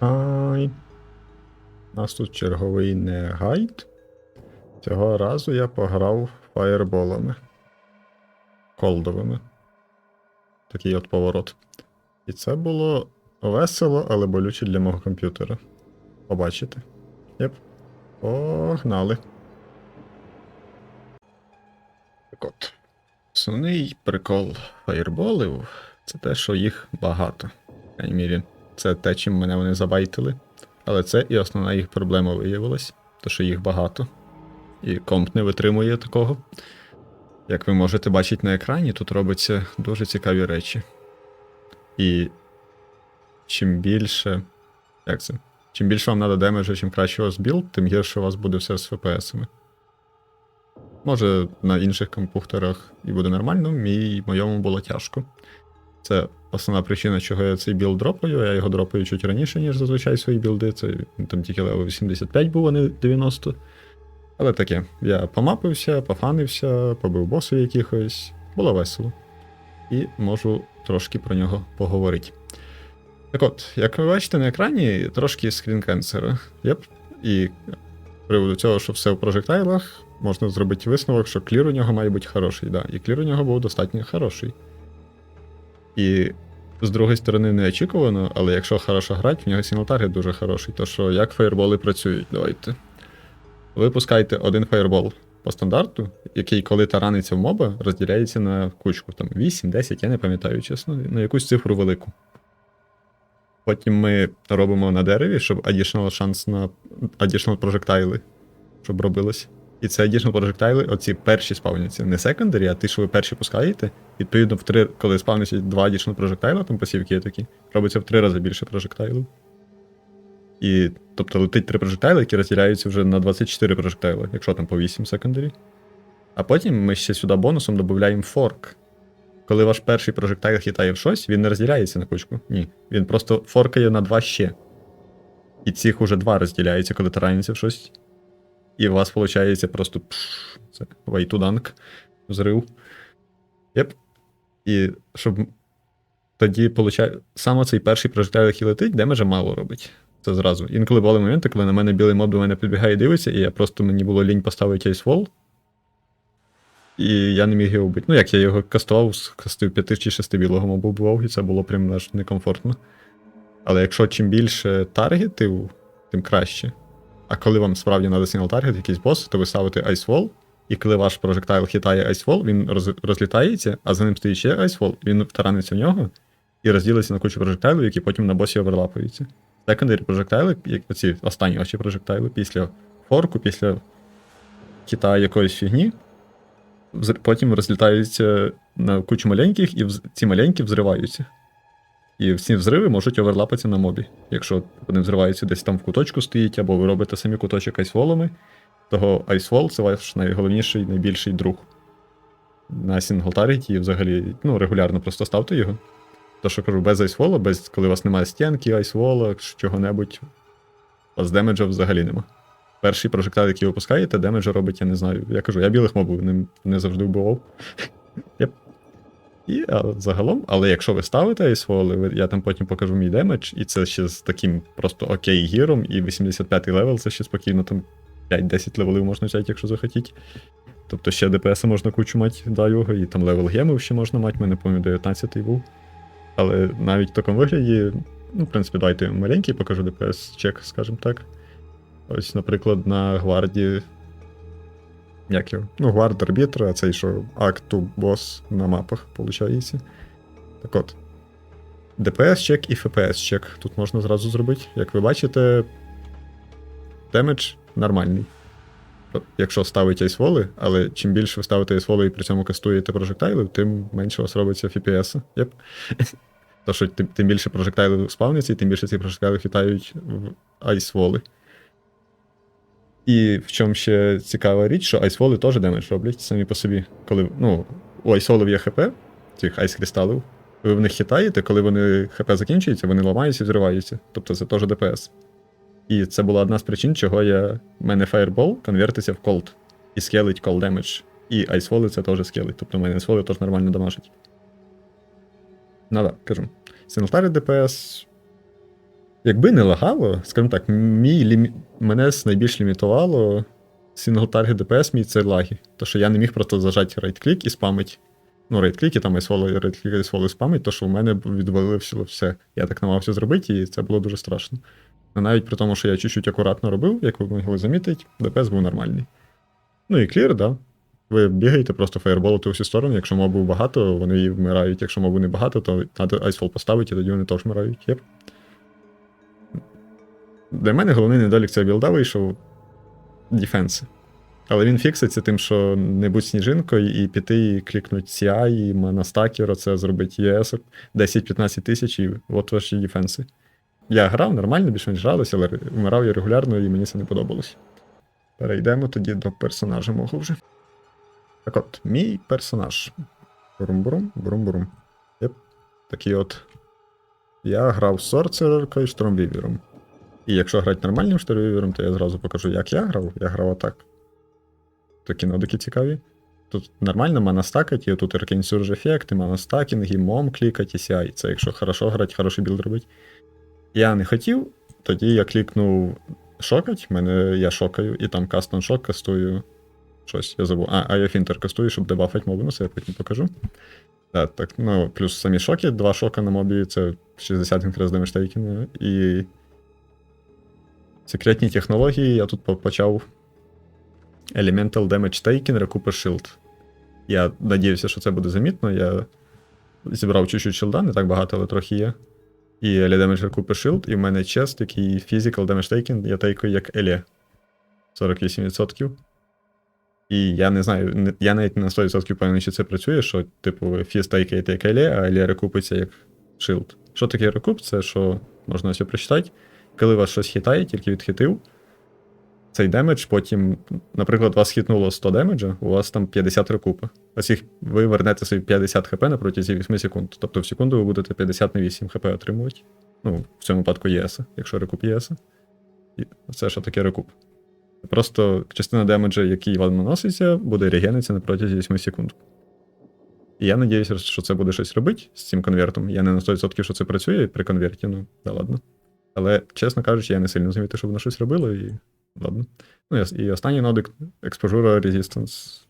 Ай. У нас тут черговий не гайд. Цього разу я пограв фаєрболами. Колдовими. Такий от поворот. І це було весело, але болюче для мого комп'ютера. Побачите? Єп. Погнали. Так от. Основний прикол фаєрболів це те, що їх багато. В це те, чим мене вони забайтили. Але це і основна їх проблема виявилась, то що їх багато. І комп не витримує такого. Як ви можете бачити на екрані, тут робляться дуже цікаві речі. І чим більше. Як це? Чим більше вам треба демеджу, чим краще у вас білд, тим гірше у вас буде все з ФПСами. Може, на інших компухтерах і буде нормально, мій моєму було тяжко. Це основна причина, чого я цей білд дропаю. Я його дропаю чуть раніше, ніж зазвичай свої білди. Це там тільки левел 85 був, а не 90. Але таке, я помапився, пофанився, побив босів якихось. Було весело. І можу трошки про нього поговорити. Так от, як ви бачите на екрані, трошки скрінкенсера. Єп. І з приводу цього, що все в прожектайлах, можна зробити висновок, що клір у нього має бути хороший, да. І клір у нього був достатньо хороший. І з другої сторони, неочікувано, але якщо хорошо грати, в нього сінглтаргет дуже хороший. То що як фаєрболи працюють, давайте. Ви пускаєте один фаєрбол по стандарту, який, коли тараниться в моба, розділяється на кучку. Там 8, 10, я не пам'ятаю, чесно, на якусь цифру велику. Потім ми робимо на дереві, щоб additional шанс на additional projectile, щоб робилось. І це additional projectile, оці перші спавняться. Не секондарі, а ті, що ви перші пускаєте. Відповідно, в три, коли спавняться два additional projectile, там пасівки є такі, робиться в три рази більше прожектайлів. І, тобто летить три прожектайли, які розділяються вже на 24 прожектайли, якщо там по 8 секондарі. А потім ми ще сюди бонусом додаємо форк. Коли ваш перший прожектайл хитає в щось, він не розділяється на кучку. Ні. Він просто форкає на два ще. І цих уже два розділяються, коли тараняться в щось. І у вас виходить просто пш, це взрив. Єп. І щоб тоді получає... саме цей перший прожектайл, який летить, демеджа мало робить. Це зразу. Інколи були моменти, коли на мене білий моб до мене підбігає і дивиться, і я просто мені було лінь поставити айсвол. І я не міг його вбити. Ну, як я його кастував, кастив 5 чи 6 білого мобу бував, і це було прям аж некомфортно. Але якщо чим більше таргетів, тим краще. А коли вам справді треба сингл таргет, якийсь бос, то ви ставите айсвол, і коли ваш прожектайл хитає айсвол, він роз, розлітається, а за ним стоїть ще айсвол, він тараниться в нього і розділиться на кучу прожектайлів, які потім на босі оверлапаються. Секондарі прожектайли, як оці останні ваші прожектайли, після форку, після хіта якоїсь фігні, потім розлітаються на кучу маленьких, і ці маленькі взриваються. І всі взриви можуть оверлапатися на мобі. Якщо вони взриваються десь там в куточку стоїть, або ви робите самі куточок айсволами, того айсвол це ваш найголовніший, найбільший друг. На сінглтаріті і взагалі ну, регулярно просто ставте його. То, що кажу, без айсвола, без, коли у вас немає стінки, айсвола, чого-небудь, у вас демеджа взагалі нема. Перший прожектайл, який ви пускаєте, демеджа робить, я не знаю. Я кажу, я білих мобів не, не завжди вбивав. І загалом, але якщо ви ставите айсволи, ви- я там потім покажу мій демедж, і це ще з таким просто окей гіром, і 85-й левел це ще спокійно там 5-10 левелів можна взяти, якщо захотіть. Тобто ще ДПС можна кучу мати до його, і там левел гемів ще можна мати, мене, пам'ятаю, 19-й був. Але навіть в такому вигляді, ну, в принципі, давайте маленький покажу ДПС чек, скажімо так. Ось, наприклад, на гварді. Як його? Ну, гвард арбітр, а цей що акту бос на мапах, виходить. Так от. ДПС чек і FPS чек. Тут можна зразу зробити. Як ви бачите, демедж нормальний. Якщо ставить айсволи, але чим більше ви ставите айсволи і при цьому кастуєте прожектайли, тим менше у вас робиться FPS. Єп. То що тим більше прожектайлів спавниться, і тим більше ці прожектайли хитають в айсволи. І в чому ще цікава річ, що айсволи теж демедж роблять самі по собі. Коли, ну, у айсволів є ХП, цих айс-кристалів, ви в них хитаєте, коли вони ХП закінчуються, вони ламаються і взриваються. Тобто це теж ДПС. І це була одна з причин, чого я. в мене Fireball конвертиться в Cold. І скелить Cold Damage. І айсволи це теж скелить. Тобто мене айсволи теж нормально дамажать. Ну так, кажу. Синглтарі ДПС Якби не лагало, скажімо так, мій лімі... мене найбільш лімітувало Single Target DPS мій це лаги. То що я не міг просто зажати рейд-клік і спамить. Ну, рейд-клік і там айсволо, рейд-клік і айсволо спамить, то що в мене відвалило все-. Я так намагався зробити, і це було дуже страшно. А навіть при тому, що я чуть-чуть акуратно робив, як ви могли замітити, ДПС був нормальний. Ну і клір, да. Ви бігаєте, просто фаєрболите у всі сторони. Якщо мобів багато, вони і вмирають. Якщо мобів не багато, то треба айсфол поставити, і тоді вони теж вмирають. Єп. Для мене головний недолік цього білда вийшов дефенси. Але він фікситься тим, що не будь сніжинкою, і піти, і клікнуть CI, і монастакер, оце зробити ЄС 10-15 тисяч, і от ваші дефенси. Я грав нормально, більш-менш гралося, але вмирав я регулярно, і мені це не подобалось. Перейдемо тоді до персонажа мого вже. Так от, мій персонаж. Бурум-бурум, бурум-бурум. Єп. Такий от. Я грав сорцереркою і штормвівером. І якщо грати нормальним штормвівером, то я зразу покажу, як я грав. Я грав отак. Такі нодики цікаві. Тут нормально манастакать, і тут Arcane Surge ефект, і манастакінг, і мом клікать, і CI. Це якщо хорошо грати, хороший білд робити. Я не хотів, тоді я клікнув шокать, мене я шокаю, і там кастом шок кастую. Щось, я забув. А, а я фінтер кастую, щоб дебафати моби, ну це я потім покажу. Так, так, ну, плюс самі шоки, два шока на мобі, це 60 якраз демештейкіну. І. Секретні технології я тут почав Elemental Damage Taken, Recuper Shield. Я надіявся, що це буде замітно. Я зібрав чуть-чуть шилда, не так багато, але трохи є. І Ellie Damage Recuper Shield, і в мене чест, який Physical Damage Taken, я тейкаю як Еле. 48%. І я не знаю, я навіть на 100% впевнений, чи це працює, що, типу, фіз тейкаєте як Еле, а Еле рекупиться як Shield. Що таке рекуп? Це що можна ось прочитати. Коли вас щось хитає, тільки відхитив, цей демедж, потім, наприклад, вас хитнуло 100 демеджа, у вас там 50 рекупа. Ось їх ви вернете собі 50 хп на протязі 8 секунд. Тобто в секунду ви будете 50 на 8 хп отримувати. Ну, в цьому випадку ЄС, якщо рекуп ЄС. Це що таке рекуп. Просто частина демеджа, який вам наноситься, буде регениться на протязі 8 секунд. І я надіюся, що це буде щось робити з цим конвертом. Я не на 100% що це працює при конверті, ну, да ладно. Але, чесно кажучи, я не сильно замітив, щоб воно щось робило, і ладно. Ну, і- останній нодик експожура Resistance.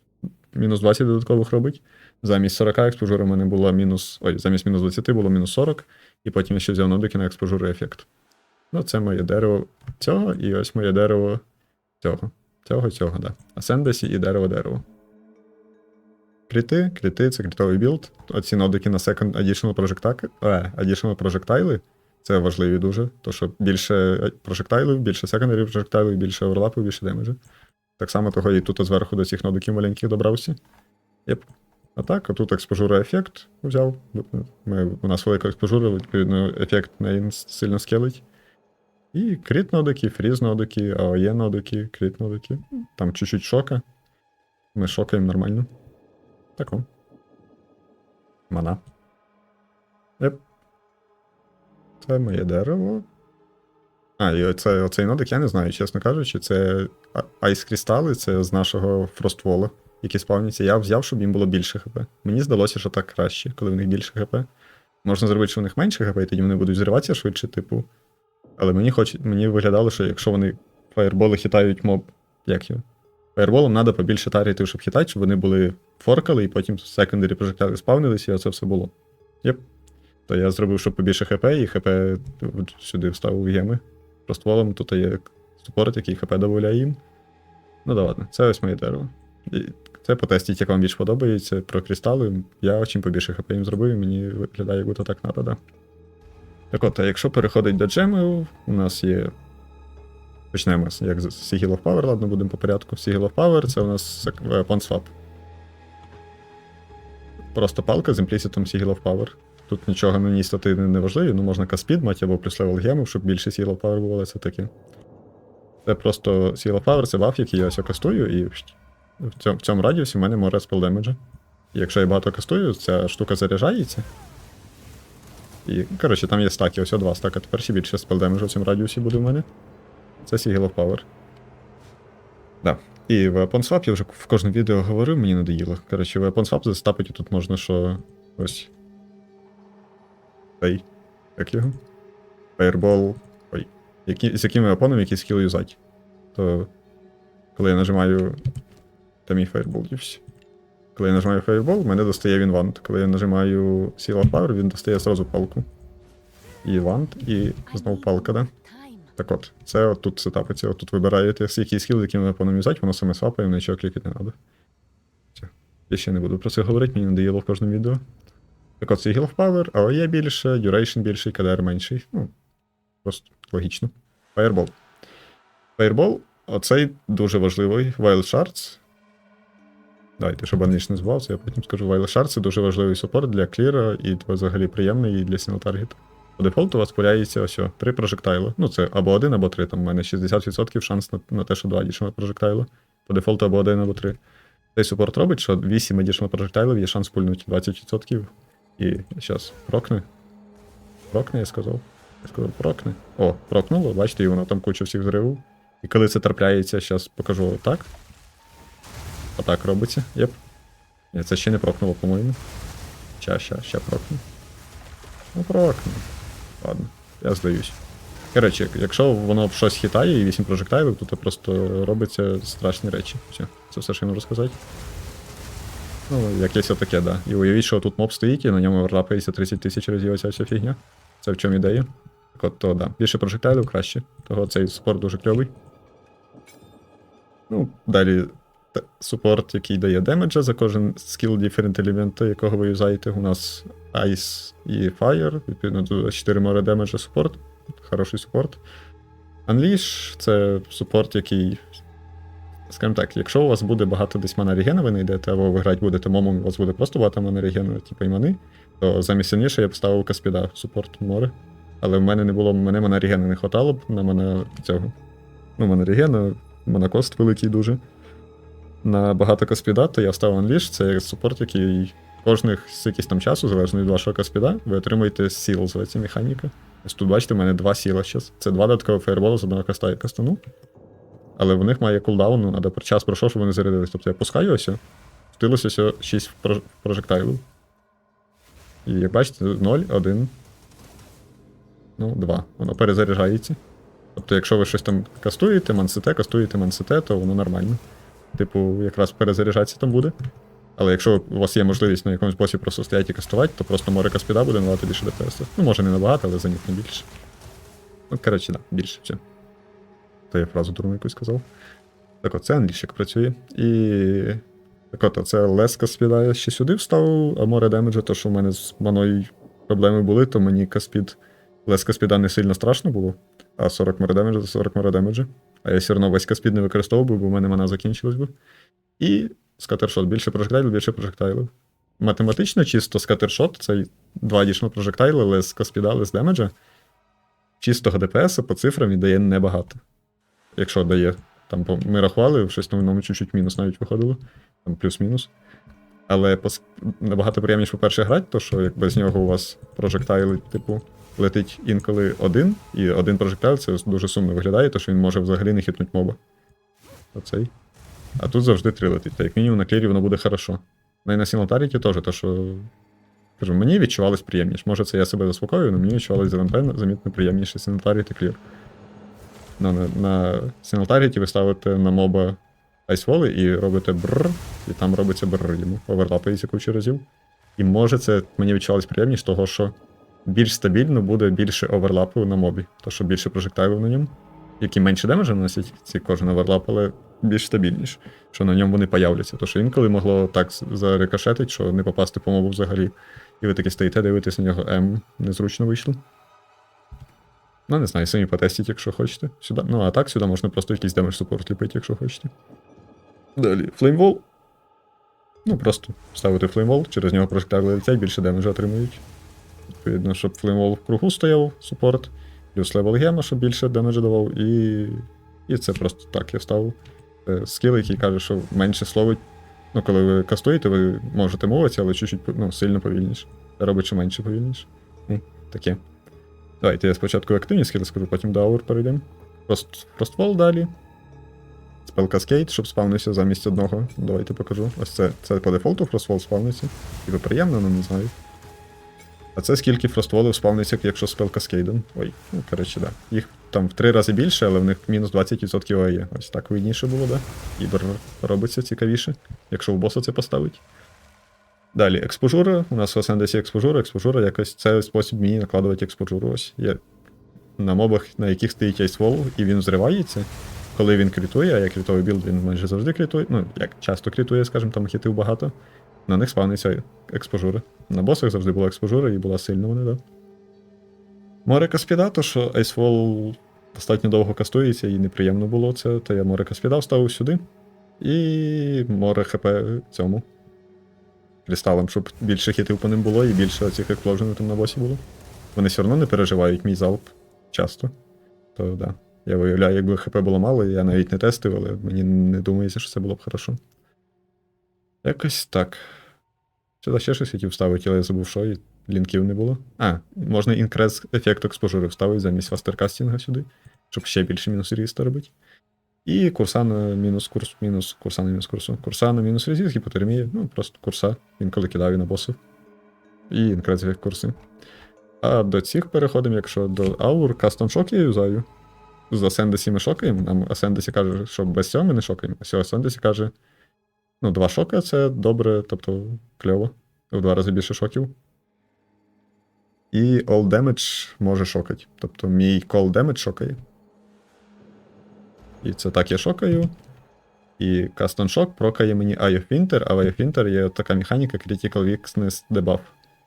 Мінус 20 додаткових робить. Замість 40 експожура в мене було мінус. Ой, замість мінус 20 було мінус 40, і потім я ще взяв нодики на експожура ефект. Ну, це моє дерево цього, і ось моє дерево цього. Цього, цього, да. Асендесі і дерево дерево. Кріти, кріти, це крітовий білд. Оці нодики на second additional projectile, е, additional projectile це важливі дуже, то що більше прожектайлів, більше секондарів прожектайлів, більше оверлапів, більше демеджу. Так само того і тут зверху до цих нодиків маленьких добрався. Єп. А так, а тут експожура ефект взяв. Ми, у нас велика експожура, відповідно, ефект не сильно скелить. І кріт нодики, фріз нодики, АОЄ нодики, кріт нодики. Там чуть-чуть шока. Ми шокаємо нормально. Тако. Мана. Єп. Це моє дерево. А, і оце, оцей нодик, я не знаю, чесно кажучи, це айс-крістали, це з нашого фроствола, які спавняться. Я взяв, щоб їм було більше хп. Мені здалося, що так краще, коли в них більше хп. Можна зробити, що в них менше хп, і тоді вони будуть зриватися швидше, типу. Але мені хоч, мені виглядало, що якщо вони фаєрболи хитають моб. Як його? Фаєрболом треба побільше таргетів, щоб хитати, щоб вони були форкали, і потім секондарі прожектали спавнилися, і оце все було. Єп. То я зробив, щоб побільше ХП, і ХП сюди вставив геми. Простволом тут є супорт, який ХП додає їм. Ну да ладно, це ось моє дерево. І це потестіть, як вам більш подобається про кристали. Я чим побільше ХП їм зробив, і мені виглядає, як будто так надо, да. Так от, а якщо переходить до джемів, у нас є. Почнемо як з Sigil of Power, ладно, будемо по порядку. Sigil of Power це у нас Weapon Swap. Просто палка з імпліситом Sigil of Power. Тут нічого ній стати не, важливі, ну можна каспід мати або плюс левел гемів, щоб більше Seal of Power було, це таке. Це просто Seal of Power, це баф, який я ось кастую, і в цьому, в цьому радіусі в мене море спел демеджа. І якщо я багато кастую, ця штука заряджається. І, коротше, там є стаки, ось два стака. Тепер ще більше спел демеджу в цьому радіусі буде в мене. Це Sigil of Power. Да. І Weapon Swap я вже в кожному відео говорив, мені надоїло. Коротше, Weapon Swap застапити тут можна, що ось. Цей. Як його? Фаєрбол. які, з якими опонами який скіл юзати. То коли я нажимаю. Там і Fireball все. Коли я нажимаю Fireball, мене достає він вант. Коли я нажимаю Seal of Power, він достає зразу палку. І вант, і знову палка, да? Так от, це от тут сетапиться, от тут вибираєте, який скіл, яким ви опоном юзати, воно саме свапає, нічого клікати не треба. Все. Я ще не буду про це говорити, мені надоїло в кожному відео. Так от це Heal of Power, AOE більше, Duration більший, KDR менший. Ну, просто логічно. Fireball. Fireball, оцей дуже важливий. Wild Shards. Дайте, щоб Unleash не збався, я потім скажу. Wild Shards це дуже важливий супорт для кліра і взагалі приємний і для сінел таргету. По дефолту у вас появляється ось три прожектайли. Ну, це або один, або три. Там в мене 60% шанс на, на те, що два additional прожектайли. По дефолту або один, або три. Цей супорт робить, що 8 additional прожектайлів є шанс пульнути 20%. І зараз прокне. Прокне, я сказав. Я сказав, прокне. О, прокнуло, бачите, і воно там куча всіх зривів. І коли це трапляється, зараз покажу отак. Отак робиться. Єп. Ні, це ще не прокнуло, по-моєму. Ща, ща, ща прокне. Ну, прокне. Ладно, я здаюсь. Коротше, якщо воно щось хитає і 8 прожектайлів, то це просто робиться страшні речі. Все, це все, що я можу сказати. Ну, якесь отаке, да. І уявіть, що тут моб стоїть, і на ньому верлапається 30 тисяч разів оця вся фігня. Це в чому ідея? Так от, то да. Більше прожектайлів краще. Того цей спорт дуже кльовий. Ну, далі супорт, який дає демеджа за кожен скіл диферент елемент, якого ви юзаєте. У нас Ice і Fire, відповідно, до 4 море демеджа супорт. Хороший супорт. Unleash це супорт, який. Скажімо так, якщо у вас буде багато десь мана регена, ви знайдете, або ви грати будете момом, у вас буде просто багато мана регена, типу і мани, то замість сильніше я б ставив Каспіда супорт море. Але в мене не було, мене мана регена не хватало б на мана цього. Ну, мана регена, монокост великий дуже. На багато каспіда, то я ставив Unleash, це супорт, який кожних з якийсь там часу, залежно від вашого каспіда, ви отримуєте сіл, зветься механіка. Ось тут бачите, в мене два сіла зараз. Це два додаткові фаєрболи з одного каста і кастану. Але в них має кулдаун, ну, треба час пройшов, щоб вони зарядились. Тобто я пускаю ось, втилося ось 6 прожектайлів. І як бачите, 0, 1. Ну, 2. Воно перезаряджається. Тобто, якщо ви щось там кастуєте, мансите, кастуєте мансите, то воно нормально. Типу, якраз перезаряджатися там буде. Але якщо у вас є можливість на якомусь босі просто стояти і кастувати, то просто море каспіда буде набагато більше ДПС. Ну, може не набагато, але замітно більше. Ну, коротше, да, більше все. То я фразу дурну якусь сказав. Так от, це англійщик працює. І. Так от, це лес каспіда я ще сюди вставив, а море демеджа, то що в мене з маною проблеми були, то мені каспід. Лес каспіда не сильно страшно було. А 40 море демеджа за 40 море демеджа. А я все одно весь каспід не використовував, бо в мене мана закінчилась би. І скатершот. Більше прожектайлів, більше прожектайлів. Математично, чисто скатершот це два additional прожектайли, але з каспіда, з демеджа. Чистого ДПС по цифрам він дає небагато. Якщо дає. Там ми рахували, в щось новинному чуть-чуть мінус навіть виходило. Там плюс-мінус. Але пос- набагато приємніше, по-перше, грати, то що як без нього у вас прожектайли, типу, летить інколи один, і один прожектайл це дуже сумно виглядає, то що він може взагалі не хитнути моба. Оцей. А тут завжди три летить. Та як мінімум на клірі воно буде хорошо. Ну і на сінотаріті теж, то що. Кажу, мені відчувалось приємніше. Може, це я себе заспокоюю, але мені відчувалось замітно приємніше сінотаріт і клір. Ну, на, на сінотаріті ви ставите на моба айсволи і робите бррр, і там робиться бррр йому. Оверлапається кучу разів. І може це мені відчувалось приємніше, того що більш стабільно буде більше оверлапу на мобі, то що більше прожектайлів на ньому, які менше демеджа наносять ці кожен оверлап, але більш стабільніше, що на ньому вони появляться. То що інколи могло так зарикошетить, що не попасти по мобу взагалі. І ви таки стоїте, дивитесь на нього М, незручно вийшло. Ну, не знаю, самі потестіть, якщо хочете. Сюди. Ну, а так сюди можна просто якийсь демедж супорт ліпити, якщо хочете. Далі. Флеймвол. Ну, просто ставити флеймвол, через нього прожектайли летять, більше демеджа отримують. Відповідно, щоб флеймвол в кругу стояв, супорт, плюс левел гема, щоб більше демеджа давав, і. І це просто так я ставив. Скіл, який каже, що менше словить. Ну, коли ви кастуєте, ви можете мовитися, але чуть-чуть ну, сильно повільніше. Робить що менше повільніше. Таке. Давайте я спочатку активні скіли скажу, потім до аур перейдемо. Прост, Фроствол далі. Спел Cascade, щоб спавнився замість одного. Давайте покажу. Ось це, це по дефолту Фроствол спавниться. Типу приємно, але не знаю. А це скільки фростволів спавниться, якщо спел Cascade. Ой, ну коротше, да. Їх там в три рази більше, але в них мінус 20% АЄ. Ось так видніше було, да? Ібер робиться цікавіше, якщо в боса це поставить. Далі, експожура. У нас в Асендесі експожура, експожура якось це спосіб мені накладувати експожуру. Ось є на мобах, на яких стоїть айсвол, і він взривається. Коли він критує, а як критовий білд, він майже завжди критує. Ну, як часто критує, скажімо, там хітив багато. На них спавниться експожура. На босах завжди була експожура і була сильна вони, да. Море Каспіда, то що айсвол достатньо довго кастується і неприємно було це, то я море Каспіда вставив сюди. І море ХП цьому. Кристалам, щоб більше хітів по ним було і більше цих експложенів там на босі було. Вони все одно не переживають мій залп часто. То да. Я виявляю, якби ХП було мало, я навіть не тестив, але мені не думається, що це було б хорошо. Якось так. Сюди ще щось хотів вставити, але я забув, що і лінків не було. А, можна інкрес ефект експожури вставити замість фастеркастінга сюди, щоб ще більше мінус різіста робити. І курсана мінус курс, мінус курсана мінус курсу. Курсана мінус резіст, гіпотермія, ну просто курса. Він коли кидав і на босів. І ефект курси. А до цих переходимо, якщо до аур, кастом шок я юзаю. З Асендесі ми шокаємо. Нам Асендесі каже, що без цього ми не шокаємо. А Асендесі каже, ну, два шока це добре, тобто кльово. В два рази більше шоків. І all damage може шокати. Тобто мій call damage шокає. І це так я шокаю. І Custom Shock прокає мені Eye of Winter, а в Eye of Winter є така механіка Critical Weakness Debuff.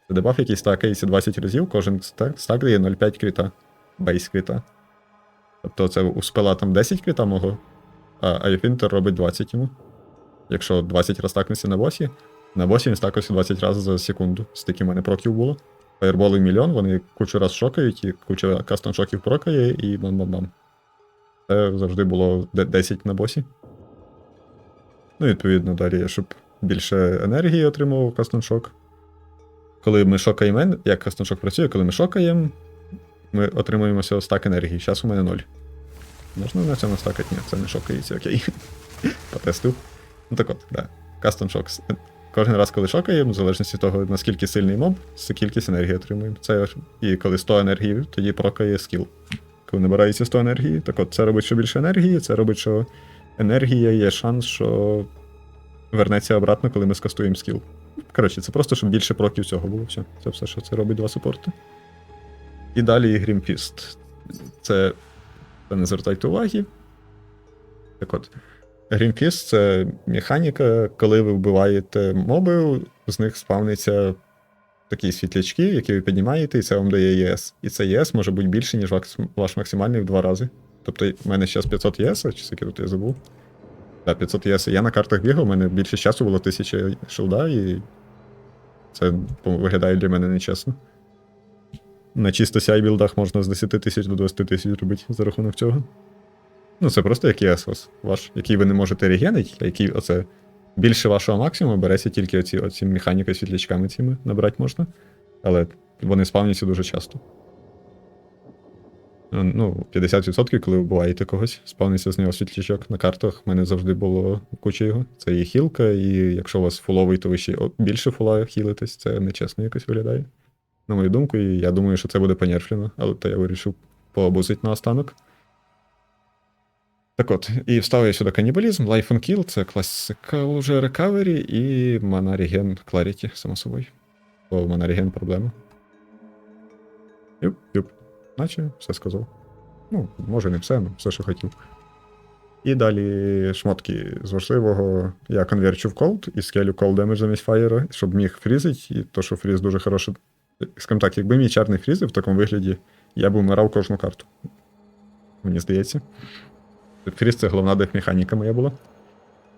Це дебаф, який стакається 20 разів, кожен стак, стак дає 0,5 кріта. Бейс кріта. Тобто це у спела там 10 кріта мого, а Eye of Winter робить 20 йому. Якщо 20 раз стакнеться на босі, на босі він стакався 20 разів за секунду. Стільки в мене проків було. Фаєрболи мільйон, вони кучу раз шокають, і куча кастом шоків прокає, і бам-бам-бам. Це завжди було 10 на босі. Ну, відповідно, далі, щоб більше енергії отримував кастом шок. Коли ми шокаємо, як кастом шок працює, коли ми шокаємо, ми отримуємо всього стак енергії. Зараз у мене 0. Можна на цьому стакати? Ні, це не шокається, окей. Потестив. Ну так от, да. Шок. Кожен раз, коли шокаємо, в залежності від того, наскільки сильний моб, кількість енергії отримуємо. Це і коли 100 енергії, тоді прокає скіл. Коли набирається 100 енергії, так от це робить що більше енергії, це робить, що енергія є шанс, що вернеться обратно, коли ми скастуємо скіл. Коротше, це просто, щоб більше проків цього було. Все. Це все, що це робить два супорти. І далі Грімфіст. Це. Це не звертайте уваги. Так от. Грінфіст це механіка, коли ви вбиваєте моби, з них спавниться такі світлячки, які ви піднімаєте, і це вам дає ЄС. І це ЄС може бути більше, ніж ваш, максимальний в два рази. Тобто, в мене зараз 500 ЄС, чи скільки тут я забув. Так, 500 ЄС. Я на картах бігав, у мене більше часу було 1000 шилда, і це виглядає для мене нечесно. На чисто CI білдах можна з 10 тисяч до 20 тисяч робити за рахунок цього. Ну, це просто як ЄСОС ваш, який ви не можете регенити, який оце більше вашого максимуму береться тільки оці, оці механіка світлячками цими набрати можна. Але вони спавняться дуже часто. Ну, 50%, коли вбиваєте когось, спавниться з нього світлячок на картах. У мене завжди було куча його. Це і хілка, і якщо у вас фуловий, то ви ще більше фула хілитесь, це нечесно якось виглядає. На мою думку, і я думаю, що це буде понерфлено, але то я вирішив пообузити наостанок. Так от, і вставив я сюди канібалізм, Life on Kill, це класика вже Recovery і Regen Clarity, само собою. Бо в Mana проблема. Юп, юп. Наче все сказав. Ну, може не все, але все, що хотів. І далі шмотки з важливого. Я конверчу в колд і скелю cold damage замість фаєра, щоб міг фрізить, і то, що фріз дуже хороший. Скажімо так, якби мій чар не фрізив в такому вигляді, я б умирав кожну карту. Мені здається. Фріз це головна дефмеханіка моя була.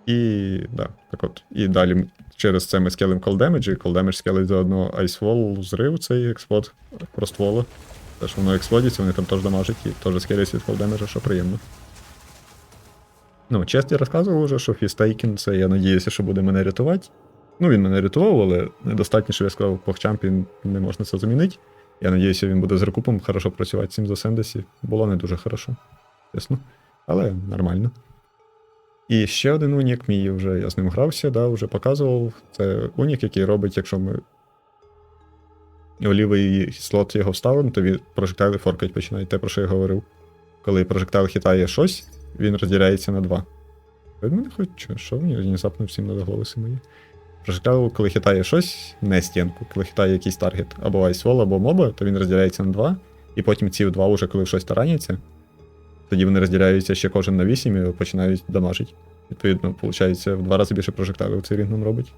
І да, так от. І далі через це ми скелимо cold damage, і cold damage скелить заодно Ice Wall, зрив цей експлод проствола. Те, що воно експлодиться, вони там теж дамажать і теж скеляться від cold damage, що приємно. Ну, чесно, я розказував вже, що Фістейкін, це я надіюся, що буде мене рятувати. Ну, він мене рятував, але недостатньо, що я сказав, похчампі не можна це замінити. Я надіюся, він буде з рекупом хорошо працювати цим за Сендесі. Було не дуже хорошо, чесно. Але нормально. І ще один унік мій вже я з ним грався, да, вже показував. Це унік, який робить, якщо ми у лівий слот його вставимо, то він прожектайли форкать починають, те, про що я говорив. коли прожектайл хитає щось, він розділяється на два. Від мене хоч що, мені внезапно всім надо голоси мої. Прожектайл, коли хитає щось, не стінку, коли хитає якийсь таргет, або айсвол, або моба, то він розділяється на два, і потім ці два, уже коли щось тараняться, тоді вони розділяються ще кожен на 8 і починають дамажити. Відповідно, виходить, в два рази більше прожектайлів цей рінг нам робить.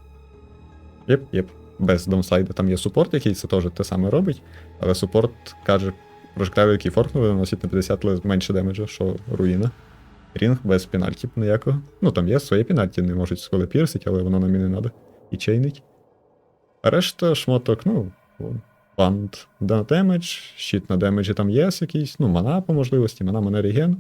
Єп, єп. Без домсайда. Там є супорт, який це теж те саме робить, але супорт каже, прожектайли, які форкнули, наносять на 50 менше демеджа, що руїна. Рінг без пенальтів ніякого. Ну там є своє пенальті, не можуть сколи пірсить, але воно нам і не треба. І чейнить. А решта шмоток, ну, банд на демедж, щит на демеджі там є якийсь, ну, мана по можливості, мана мана реген.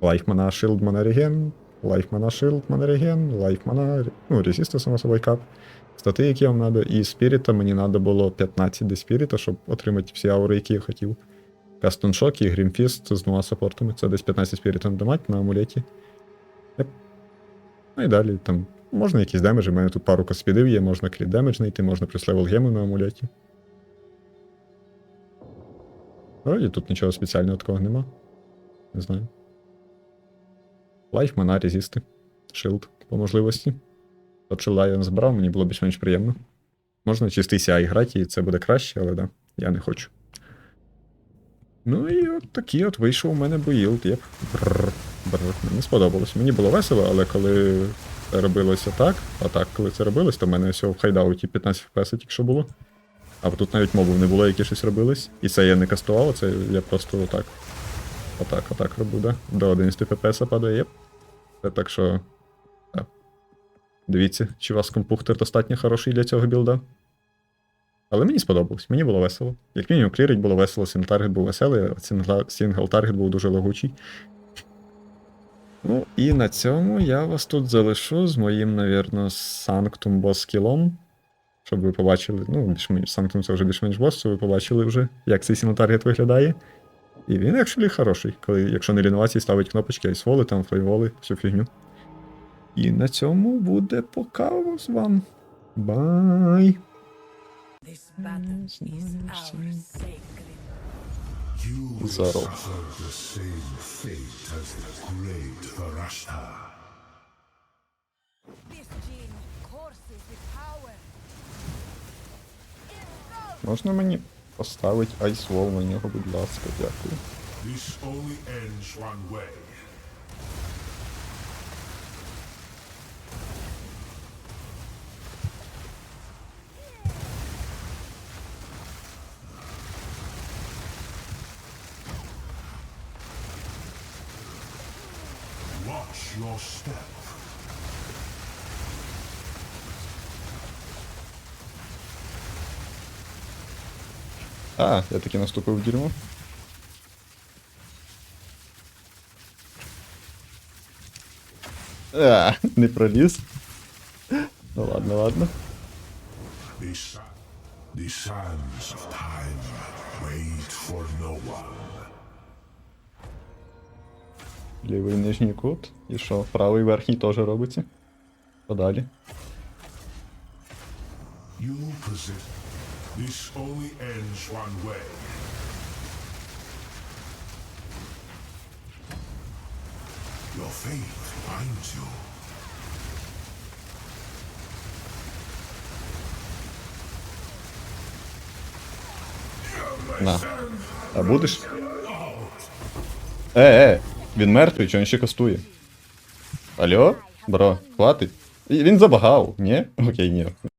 Лайф мана, шилд мана реген, лайф мана, шилд мана реген, лайф мана, ну, резисти, само собою кап. Стати, які вам треба, і спіріта мені треба було 15 до спіріта, щоб отримати всі аури, які я хотів. Кастон Шок і Грімфіст з двома саппортами. Це десь 15 спірітів дамать на амулеті. Ну і далі там можна якісь демеджі, в мене тут пару коспідів є, можна кріт демедж знайти, можна плюс левел гему на амулеті. Вроді тут нічого спеціального такого нема. Не знаю. Лайф, мана, резисти. Шилд по можливості. Тот шилда я не збирав, мені було більш-менш приємно. Можна чистий CI грати, і це буде краще, але да, я не хочу. Ну і от такий от вийшов у мене боїлд, єп. Бррр, бррр. Мені сподобалось. Мені було весело, але коли робилося так, а так, коли це робилось, то в мене всього в хайдауті 15 FPS тільки що було. А тут навіть мобів не було, які щось робились. І це я не кастував, це я просто отак. Отак, отак робив, да? До 11 FPS падає, єп. Так що. Да. Дивіться, чи у вас компухтер достатньо хороший для цього білда. Але мені сподобалось, мені було весело. Як мінімум, клірить було весело, сингл-таргет був веселий, а сингла- сингл-таргет був дуже лагучий. Ну, і на цьому я вас тут залишу з моїм, навірно, Санктум бос-скілом. Щоб ви побачили, ну, більш-менш Санктум це вже більш-менш бос, то ви побачили вже, як цей сингл-таргет виглядає. І він actually хороший, коли, якщо не лінуватися, ставить кнопочки, айсволи, там флейволи, всю фігню. І на цьому буде пока з вам. Бай! This battle is our sacred. Можна мені поставити айсвол на нього, будь ласка, дякую. This only ends one way. Watch your step. А, я таки наступив в дерьмо. А, не проліз. Ну ладно, ладно. The, sa- the sands of time wait for no one. Лівий нижній кут. І що, правий верхній теж робиться. Подалі. You possess. This only ends one way. Your fate finds you. На. А будеш? Е, е, він мертвий, чи він ще кастує? Алло? Бро, хватить? Він забагав, ні? Окей, ні.